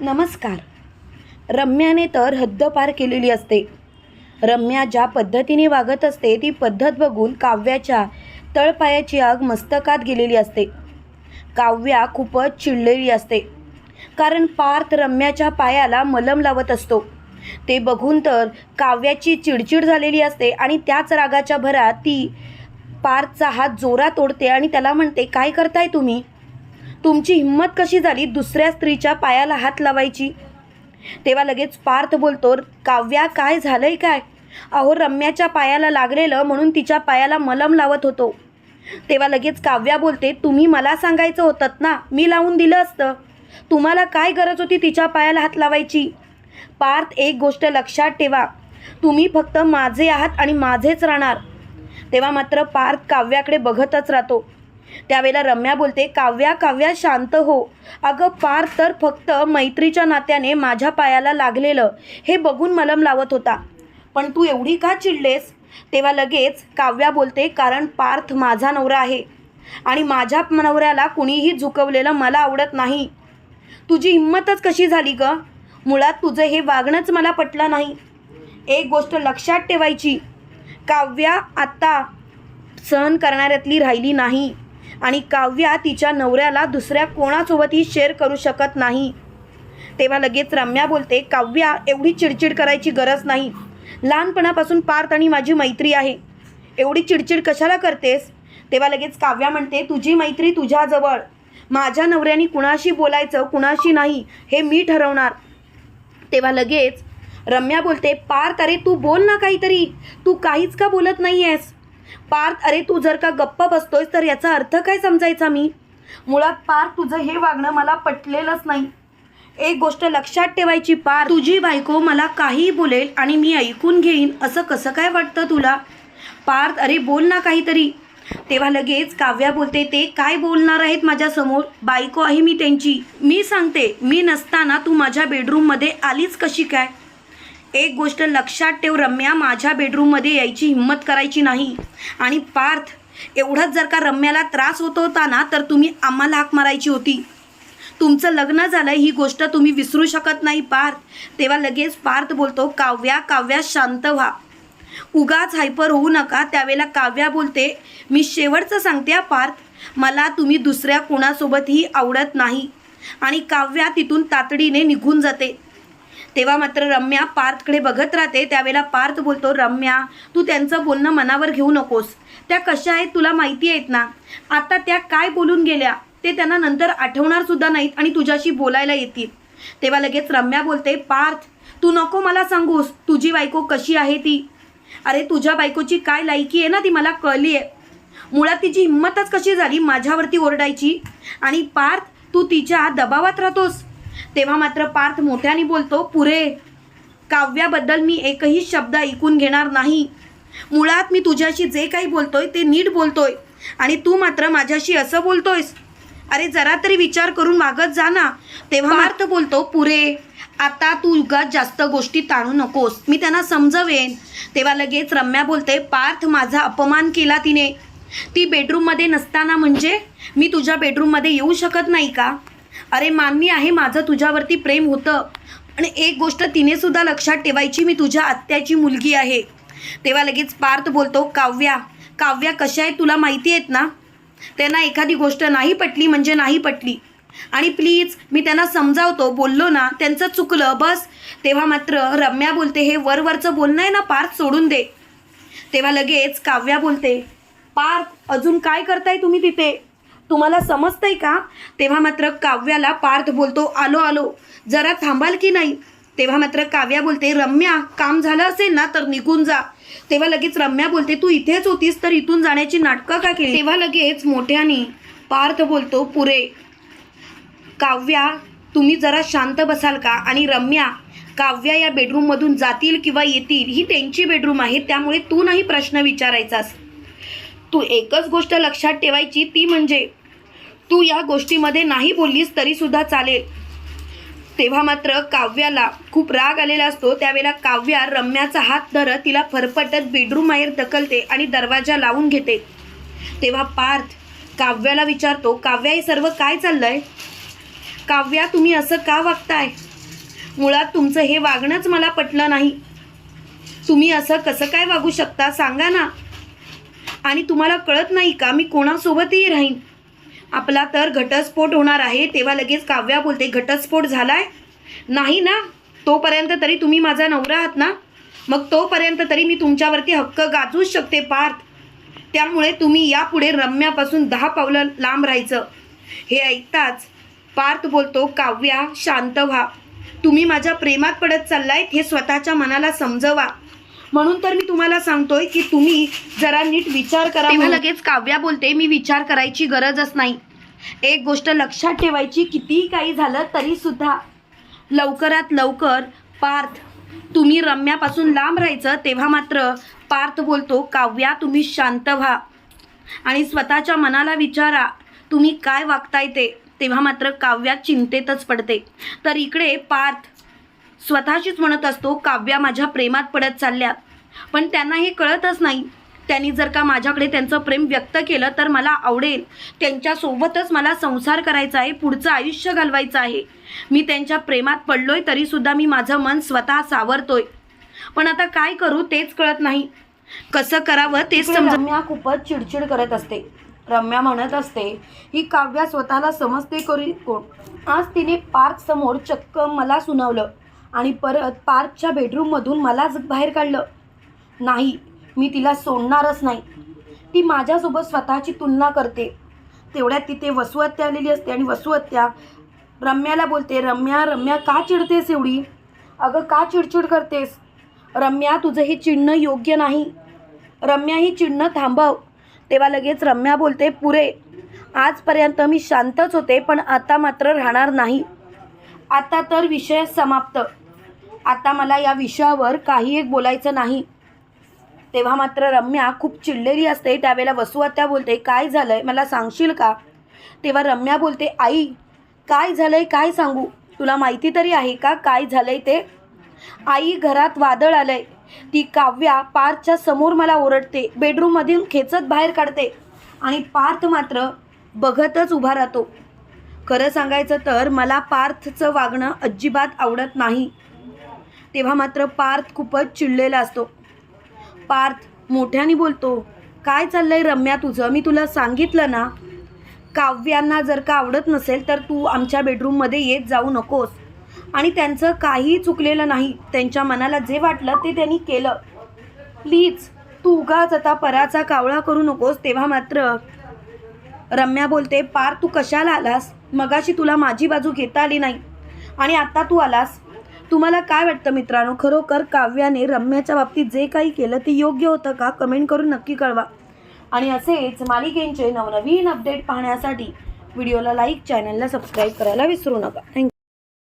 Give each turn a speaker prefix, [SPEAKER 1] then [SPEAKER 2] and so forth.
[SPEAKER 1] नमस्कार. रम्याने तर हद्द पार केलेली असते. रम्या ज्या पद्धतीने वागत असते ती पद्धत बघून काव्याच्या तळपायाची आग मस्तकात गेलेली असते. काव्या खूपच चिडलेली असते. कारण पार्थ रम्याच्या पायाला मलम लावत असतो. ते बघून तर काव्याची चिडचिड झालेली असते आणि त्याच रागाच्या भरात ती पार्थचा हात जोरात ओढते आणि त्याला म्हणते काय करताय तुम्ही? तुमची हिंमत कशी झाली दुसऱ्या स्त्रीच्या पायाला हात लावायची? तेव्हा लगेच पार्थ बोलतो काव्या काय झालंय काय? अहो रम्याच्या पायाला लागलेलं म्हणून तिच्या पायाला मलम लावत होतो. तेव्हा लगेच काव्या बोलते तुम्ही मला सांगायचं होतं ना मी लावून दिलं असतं. तुम्हाला काय गरज होती तिच्या पायाला हात लावायची? पार्थ एक गोष्ट लक्षात ठेवा तुम्ही फक्त माझे आहात आणि माझेच राहणार. तेव्हा मात्र पार्थ काव्याकडे बघतच राहतो. त्यावेळेला रम्या बोलते काव्या काव्या शांत हो. अगं पार्थ तर फक्त मैत्रीच्या नात्याने माझ्या पायाला लागलेलं. हे बघून मलम लावत होता. पण तू एवढी का चिडलेस? तेव्हा लगेच काव्या बोलते कारण पार्थ माझा नवरा आहे. आणि माझ्या नवऱ्याला कुणीही झुकवलेलं मला आवडत नाही. तुझी हिंमतच कशी झाली ग? मुळात तुझं हे वागणंच मला पटलं नाही. एक गोष्ट लक्षात ठेवायची. काव्या आत्ता सहन करणाऱ्यातली राहिली नाही. आणि काव्या तिच्या नवऱ्याला दुसऱ्या कोणासोबतही शेअर करू शकत नाही. तेव्हा लगेच रम्या बोलते काव्या एवढी चिडचिड करायची गरज नाही. लहानपणापासून पार्थ आणि माझी मैत्री आहे. एवढी चिडचिड कशाला करतेस? तेव्हा लगेच काव्या म्हणते तुझी मैत्री तुझ्याजवळ. माझ्या नवऱ्याने कुणाशी बोलायचं कुणाशी नाही हे मी ठरवणार. तेव्हा लगेच रम्या बोलते पार्थ अरे तू बोल ना काहीतरी. तू काहीच का बोलत नाही आहेस पार्थ अरे तू जर का गप्प बसतोयस तर याचा अर्थ काय समजायचा मी? मुळात पार्थ तुझं हे वागणं मला पटलेलंच नाही. एक गोष्ट लक्षात ठेवायची पार तुझी बायको मला काहीही बोलेल आणि मी ऐकून घेईन असं कसं काय वाटतं तुला? पार्थ अरे बोल ना काहीतरी. तेव्हा लगेच काव्या बोलते ते काय बोलणार आहेत माझ्यासमोर? बायको आहे मी त्यांची. मी सांगते मी नसताना तू माझ्या बेडरूममध्ये आलीच कशी काय? एक गोष्ट लक्षात ठेव रम्या माझ्या बेडरूममध्ये यायची हिंमत करायची नाही. आणि पार्थ एवढंच जर का रम्याला त्रास होत होता ना तर तुम्ही आम्हाला हाक मारायची होती. तुमचं लग्न झालं ही गोष्ट तुम्ही विसरू शकत नाही पार्थ. तेव्हा लगेच पार्थ बोलतो काव्या काव्या शांत व्हा. उगाच हायपर होऊ नका त्यावेळेला काव्या बोलते मी शेवटचं सांगते पार्थ. मला तुम्ही दुसऱ्या कोणासोबतही आवडत नाही. आणि काव्या तिथून तातडीने निघून जाते. तेव्हा मात्र रम्या पार्थकडे बघत राहते. त्यावेळेला पार्थ बोलतो रम्या तू त्यांचं बोलणं मनावर घेऊ नकोस. त्या कशा आहेत तुला माहिती आहेत ना? आता त्या काय बोलून गेल्या? ते त्यांना नंतर आठवणार सुद्धा नाहीत आणि तुझ्याशी बोलायला येतील. तेव्हा लगेच रम्या बोलते पार्थ तू नको मला सांगूस. तुझी बायको कशी आहे ती? अरे तुझ्या बायकोची काय लायकी आहे ना ती मला कळली आहे. मुळात तिची हिंमतच कशी झाली माझ्यावरती ओरडायची? आणि पार्थ तू तिच्या दबावात राहतोस. तेव्हा मात्र पार्थ मोठ्याने बोलतो पुरे काव्याबद्दल मी एकही शब्द ऐकून घेणार नाही. मुळात मी तुझ्याशी जे काही बोलतोय ते नीट बोलतोय आणि तू मात्र माझ्याशी असं बोलतोयस. अरे जरा तरी विचार करून वागत जा ना. तेव्हा पार्थ बोलतो पुरे आता तू उगाच जास्त गोष्टी ताणू नकोस. मी त्यांना समजवेन. तेव्हा लगेच रम्या बोलते पार्थ माझा अपमान केला तिने. ती बेडरूममध्ये नसताना म्हणजे? मी तुझ्या बेडरूममध्ये येऊ शकत नाही का? अरे मान्य आहे माझं तुझ्यावरती प्रेम होतं. आणि एक गोष्ट तिने सुद्धा लक्षात ठेवायची मी तुझ्या आत्याची मुलगी आहे. तेव्हा लगेच पार्थ बोलतो काव्या काव्या कशा आहेत तुला माहिती आहेत ना? त्यांना एखादी गोष्ट नाही पटली म्हणजे नाही पटली. आणि प्लीज मी त्यांना समजावतो बोललो ना त्यांचं चुकलं बस. तेव्हा मात्र रम्या बोलते हे वरवरचं बोलणं आहे ना पार्थ सोडून दे. तेव्हा लगेच काव्या बोलते पार्थ अजून काय करताय तुम्ही तिथे? तुम्हाला समजतंय का? तेव्हा मात्र काव्याला पार्थ बोलतो आलो आलो. जरा थांबाल की नाही? तेव्हा मात्र काव्या बोलते रम्या काम झालं असेल ना तर निघून जा. तेव्हा लगेच रम्या बोलते तू इथेच होतीस तर इथून जाण्याची नाटकं का केली? तेव्हा लगेच मोठ्याने पार्थ बोलतो पुरे काव्या तुम्ही जरा शांत बसाल का? आणि रम्या काव्या या बेडरूममधून जातील किंवा येतील ही त्यांची बेडरूम आहे त्यामुळे तू नाही प्रश्न विचारायचास. तू एकच गोष्ट लक्षात ठेवायची ती म्हणजे तू या गोष्टीमध्ये नाही बोललीस तरीसुद्धा चालेल. तेव्हा मात्र काव्याला खूप राग आलेला असतो. त्यावेळेला काव्या रम्याचा हात धरत तिला फरफटत बेडरूम बाहेर ढकलते आणि दरवाजा लावून घेते. तेव्हा पार्थ काव्याला विचारतो काव्या हे सर्व काय चाललंय? काव्या तुम्ही असं का वागताय? मुळात तुमचं हे वागणंच मला पटलं नाही. तुम्ही असं कसं काय वागू शकता? सांगा ना. आणि तुम्हाला कळत नाही का मी कोणासोबतही राहीन? आपला तर घटस्फोट होणार आहे. तेव्हा लगेच काव्या बोलते घटस्फोट झालाय? नाही ना. तोपर्यंत तरी तुम्ही माझा नवरा आहात ना? मग तोपर्यंत तरी मी तुमच्यावरती हक्क गाजूच शकते पार्थ. त्यामुळे तुम्ही यापुढे रम्यापासून दहा पावलं लांब राहायचं. हे ऐकताच पार्थ बोलतो काव्या शांत व्हा. तुम्ही माझ्या प्रेमात पडत चाललायत हे स्वतःच्या मनाला समजवा. म्हणून तर मी तुम्हाला सांगतोय की तुम्ही जरा नीट विचार करा तेव्हा लगेच काव्या बोलते मी विचार करायची गरजच नाही. एक गोष्ट लक्षात ठेवायची कितीही काही झालं तरी सुद्धा. लवकरात लवकर पार्थ तुम्ही रम्यापासून लांब राहायचं तेव्हा मात्र पार्थ बोलतो काव्या तुम्ही शांत व्हा. आणि स्वतःच्या मनाला विचारा तुम्ही काय वागताय ते? तेव्हा मात्र काव्या चिंतेतच पडते. तर इकडे पार्थ स्वतःशीच म्हणत असतो काव्या माझ्या प्रेमात पडत चालल्यात पण त्यांना हे कळतच नाही. त्यांनी जर का माझ्याकडे त्यांचं प्रेम व्यक्त केलं तर मला आवडेल. त्यांच्यासोबतच मला संसार करायचा आहे पुढचं आयुष्य घालवायचं आहे. मी त्यांच्या प्रेमात पडलोय तरीसुद्धा मी माझं मन स्वतः सावरतोय. पण आता काय करू तेच कळत नाही. कसं करावं तेच समज रम्या खूपच चिडचिड करत असते. रम्या म्हणत असते ही काव्या स्वतःला समजते करी कोण? आज तिने पार्क समोर चक्क मला सुनावलं. आणि परत पार्कच्या बेडरूममधून मलाच बाहेर काढलं. नाही मी तिला सोडणारच नाही. ती माझ्यासोबत स्वतःची तुलना करते. तेवढ्यात तिथे वसुहत्या आलेली असते आणि वसुहत्या रम्याला बोलते रम्या रम्या का चिडतेस एवढी? अगं का चिडचिड करतेस? रम्या तुझं हे चिडणं योग्य नाही. रम्या ही चिडणं थांबव. तेव्हा लगेच रम्या बोलते पुरे आजपर्यंत मी शांतच होते पण आता मात्र राहणार नाही. आता तर विषय समाप्त. आता मला या विषयावर काही एक बोलायचं नाही. तेव्हा मात्र रम्या खूप चिडलेली असते. त्यावेळेला वसुआत्या बोलते काय झालंय? मला सांगशील का? तेव्हा रम्या बोलते आई काय झालंय? काय सांगू? तुला माहिती तरी आहे का काय झालंय ते? आई घरात वादळ आलंय. ती काव्या पार्थच्या समोर मला ओरडते. बेडरूममधून खेचत बाहेर काढते आणि पार्थ मात्र बघतच उभा राहतो. खरं सांगायचं तर मला पार्थचं वागणं अजिबात आवडत नाही. तेव्हा मात्र पार्थ खूपच चिडलेला असतो. पार्थ मोठ्याने बोलतो काय चाललंय रम्या तुझं? मी तुला सांगितलं ना काव्यांना जर का आवडत नसेल तर तू आमच्या बेडरूममध्ये येत जाऊ नकोस. आणि त्यांचं काहीही चुकलेलं नाही. त्यांच्या मनाला जे वाटलं ते त्यांनी केलं. प्लीज तू उगाच आता पराचा कावळा करू नकोस. तेव्हा मात्र रम्या बोलते पार तू कशाला आलास? मगाशी तुला माझी बाजू घेता आली नाही. आणि आता तू आलास? तुम्हाला काय वाटतं मित्रांनो? खरोखर काव्याने रम्याच्या बाबतीत जे काही केलं ते योग्य होतं का? कमेंट करून नक्की कळवा. आणि असेच मालिकेंचे नवनवीन अपडेट पाहण्यासाठी व्हिडिओला लाईक चॅनलला सबस्क्राईब करायला विसरू नका. थँक्यू